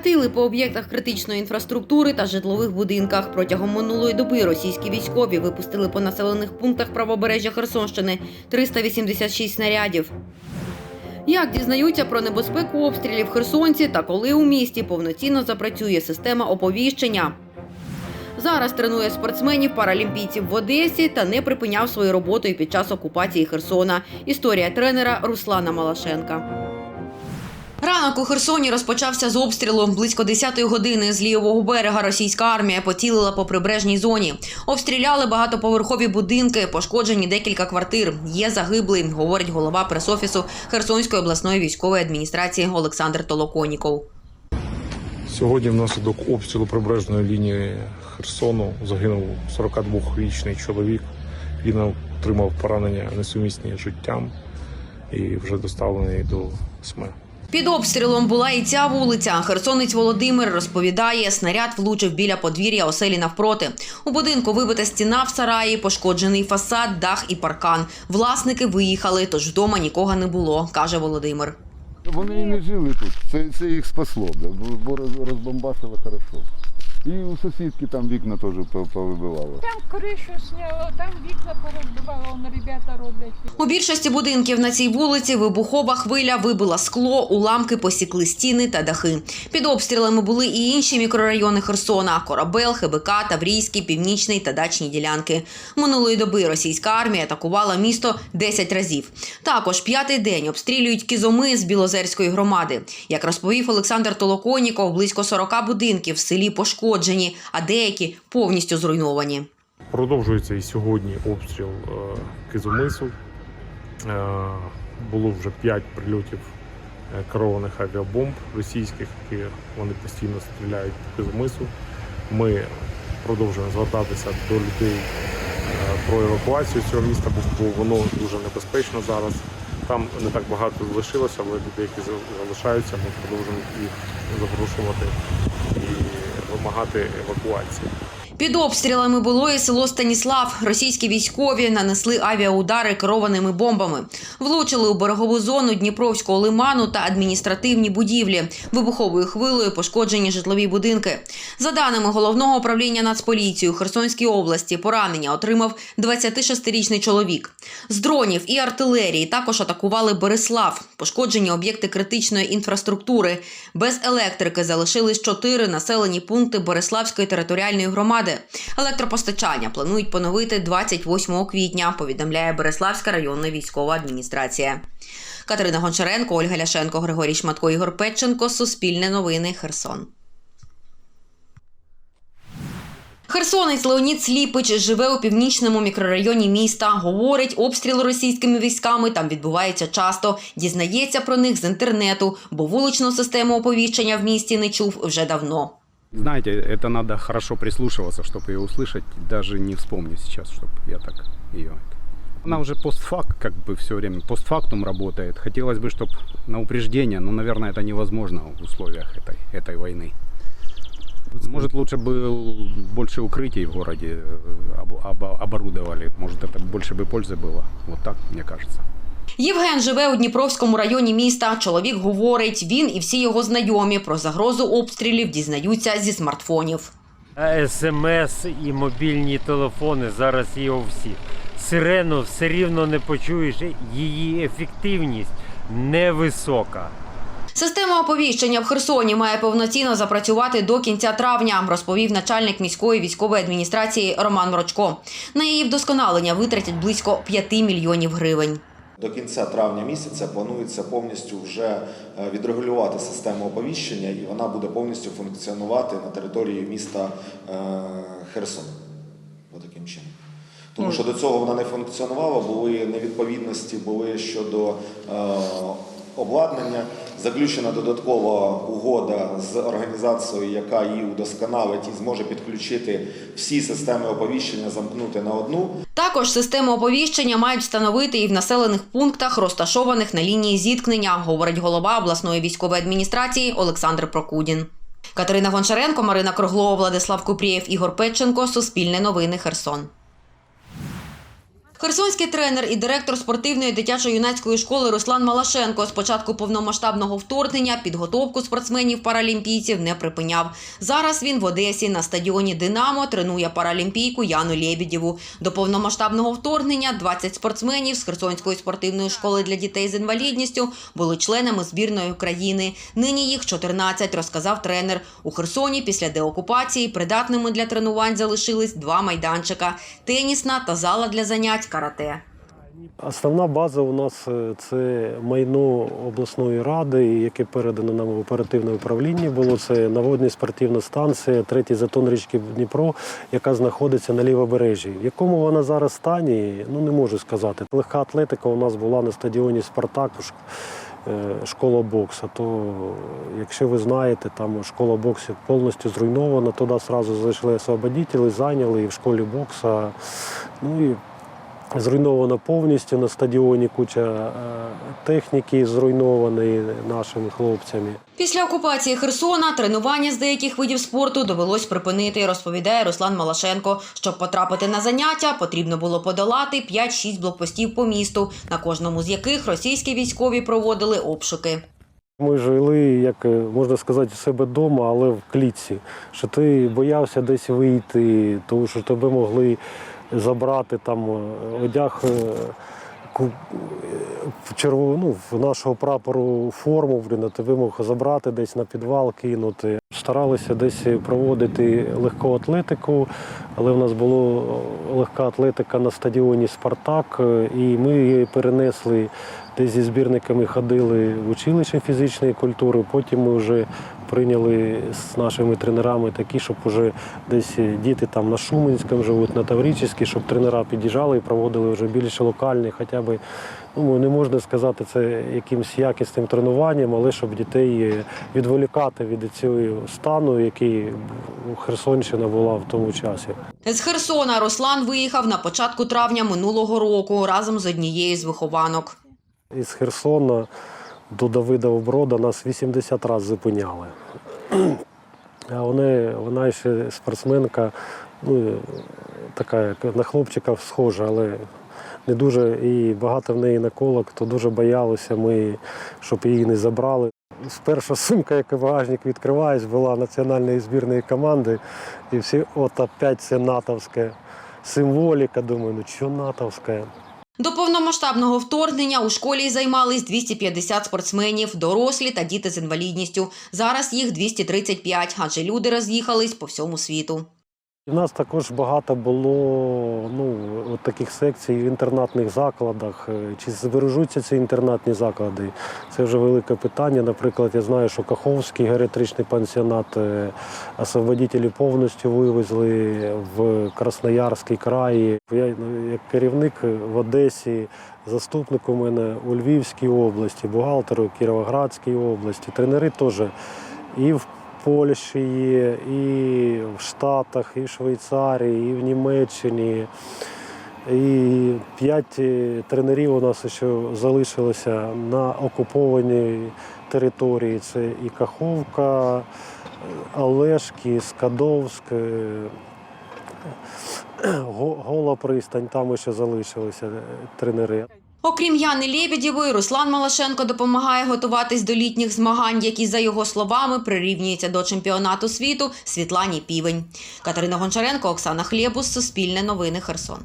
Гатили по об'єктах критичної інфраструктури та житлових будинках. Протягом минулої доби російські військові випустили по населених пунктах правобережжя Херсонщини 386 снарядів. Як дізнаються про небезпеку обстрілів херсонці та коли у місті повноцінно запрацює система оповіщення? Зараз тренує спортсменів паралімпійців в Одесі та не припиняв свою роботу і під час окупації Херсона. Історія тренера Руслана Малашенка. Ранок у Херсоні розпочався з обстрілу. Близько 10-ї години з лівого берега російська армія поцілила по прибережній зоні. Обстріляли багатоповерхові будинки, пошкоджені декілька квартир. Є загиблий, говорить голова пресофісу Херсонської обласної військової адміністрації Олександр Толоконіков. Сьогодні внаслідок обстрілу прибережної лінії Херсону загинув 42-річний чоловік. Він отримав поранення несумісні життям і вже доставлений до СМЕ. Під обстрілом була і ця вулиця. Херсонець Володимир розповідає, снаряд влучив біля подвір'я оселі навпроти. У будинку вибита стіна в сараї, пошкоджений фасад, дах і паркан. Власники виїхали, тож вдома нікого не було, каже Володимир. Вони і не жили тут. Це, це їх спасло, бо- розбомбасило роз- хорошо. І у сусідки там вікна теж по- повибивало. Там кришу сняло, там вікна порозбивало, он ребята роблять. У більшості будинків на цій вулиці вибухова хвиля вибила скло, уламки посікли стіни та дахи. Під обстрілами були і інші мікрорайони Херсона: Корабел, ХБК, Таврійський, Північний та дачні ділянки. Минулої доби російська армія атакувала місто 10 разів. Також п'ятий день обстрілюють кізоми з Білозерської громади. Як розповів Олександр Толоконіков, близько 40 будинків в селі пошкоджені, а деякі повністю зруйновані. Продовжується і сьогодні обстріл е, Кизумису. Е, було вже 5 прильотів е, керованих авіабомб російських, які вони постійно стріляють по Кизумису. Ми продовжуємо звертатися до людей про евакуацію цього міста, бо воно дуже небезпечно зараз. Там не так багато залишилося, але людей, які залишаються, ми продовжуємо їх запрошувати вимагати евакуації. Під обстрілами було і село Станіслав. Російські військові нанесли авіаудари керованими бомбами. Влучили у берегову зону Дніпровського лиману та адміністративні будівлі. Вибуховою хвилею пошкоджені житлові будинки. За даними головного управління Нацполіції у Херсонській області, поранення отримав 26-річний чоловік. З дронів і артилерії також атакували Береслав. Пошкоджені об'єкти критичної інфраструктури. Без електрики залишились чотири населені пункти Бориславської територіальної громади. Електропостачання планують поновити 28 квітня, повідомляє Береславська районна військова адміністрація. Катерина Гончаренко, Ольга Ляшенко, Григорій Шматко, Ігор Петченко. Суспільне новини. Херсон. Херсонець Леонід Сліпич живе у північному мікрорайоні міста. Говорить, обстріли російськими військами там відбуваються часто. Дізнається про них з інтернету, бо вуличну систему оповіщення в місті не чув вже давно. Знаете, это надо хорошо прислушиваться, чтобы ее услышать. Даже не вспомню сейчас, чтобы я так ее... Она уже постфакт, как бы все время, постфактум работает. Хотелось бы, чтобы на упреждение, но, наверное, это невозможно в условиях этой, этой войны. Может, лучше бы больше укрытий в городе э, об- об- оборудовали. Может, это больше бы пользы было. Вот так, мне кажется. Євген живе у Дніпровському районі міста. Чоловік говорить, він і всі його знайомі про загрозу обстрілів дізнаються зі смартфонів. СМС і мобільні телефони зараз є у всіх. Сирену все рівно не почуєш, її ефективність невисока. Система оповіщення в Херсоні має повноцінно запрацювати до кінця травня, розповів начальник міської військової адміністрації Роман Мрочко. На її вдосконалення витратять близько 5 мільйонів гривень. До кінця травня місяця планується повністю вже е, відрегулювати систему оповіщення, і вона буде повністю функціонувати на території міста е, Херсон. Отаким чином. Тому що до цього вона не функціонувала, були невідповідності, були щодо е, обладнання. Заключена додаткова угода з організацією, яка її удосконалить і зможе підключити всі системи оповіщення, замкнути на одну. Також систему оповіщення мають встановити і в населених пунктах, розташованих на лінії зіткнення, говорить голова обласної військової адміністрації Олександр Прокудін. Катерина Гончаренко, Марина Круглова, Владислав Купрієв, Ігор Петченко. Суспільне новини. Херсон. Херсонський тренер і директор спортивної дитячо-юнацької школи Руслан Малашенко з початку повномасштабного вторгнення підготовку спортсменів-паралімпійців не припиняв. Зараз він в Одесі на стадіоні Динамо тренує паралімпійку Яну Лєбідєву. До повномасштабного вторгнення 20 спортсменів з Херсонської спортивної школи для дітей з інвалідністю були членами збірної України. Нині їх 14, розказав тренер. У Херсоні після деокупації придатними для тренувань залишились два майданчика: тенісна та зала для занять карате. Основна база у нас е, це майно обласної ради, яке передано нам в оперативне управління. Було це наводна спортивна станція, третій затон річки Дніпро, яка знаходиться на лівобережжі. В якому вона зараз стані, ну не можу сказати. Легка атлетика у нас була на стадіоні Спартак. е, Школа боксу, то якщо ви знаєте, там школа боксу повністю зруйнована, туди одразу зайшли освободителі, зайняли і в школі боксу. Ну і Зруйновано повністю на стадіоні куча е, техніки зруйнованої нашими хлопцями. Після окупації Херсона тренування з деяких видів спорту довелось припинити, розповідає Руслан Малашенко. Щоб потрапити на заняття, потрібно було подолати 5-6 блокпостів по місту, на кожному з яких російські військові проводили обшуки. Ми жили, як е, можна сказати, у себе вдома, але в клітці. Що ти боявся десь вийти, тому що тебе могли забрати там е, одяг. е, в червону ну, нашого прапору форму, блін, а тебе мог забрати десь на підвал, кинути. Старалися десь проводити легку атлетику, але в нас була легка атлетика на стадіоні Спартак, е, і ми її перенесли десь зі збірниками ходили в училище фізичної культури. Потім ми вже прийняли з нашими тренерами такі, щоб вже десь діти там на Шуменському живуть, на Таврическій, щоб тренера під'їжджали і проводили вже більш локальні, хоча б ну, не можна сказати це якимось якісним тренуванням, але щоб дітей е, відволікати від цього стану, який Херсонщина була в тому часі. З Херсона Руслан виїхав на початку травня минулого року разом з однією з вихованок. Із Херсона до Давида Брода нас 80 разів зупиняли. А вони, вона ще спортсменка, ну, така як на хлопчика схожа, але не дуже і багато в неї наколок, то дуже боялися ми, щоб її не забрали. Перша сумка, як і багажник відкриваєш, була національної збірної команди, і всі от опять це натовська символіка. Думаю, ну що натовська? До повномасштабного вторгнення у школі займались 250 спортсменів, дорослі та діти з інвалідністю. Зараз їх 235, адже люди роз'їхались по всьому світу. У нас також багато було ну, от таких секцій в інтернатних закладах. Е, Чи збережуться ці інтернатні заклади? Це вже велике питання. Наприклад, я знаю, що Каховський геріатричний пансіонат е, освободителі повністю вивезли в Красноярський край. Я ну, як керівник в Одесі, заступник у мене у Львівській області, бухгалтер у Кіровоградській області, тренери теж і в Польщі є, і в Штатах, і в Швейцарії, і в Німеччині. І п'ять е, тренерів у нас ще залишилося на окупованій території. Це і Каховка, Олешки, Скадовськ, е, Гола пристань, там ще залишилися е, тренери. Окрім Яни Лєбідєвої, Руслан Малашенко допомагає готуватись до літніх змагань, які, за його словами, прирівнюються до чемпіонату світу Світлані Півень. Катерина Гончаренко, Оксана Хлєбус, Суспільне новини Херсон.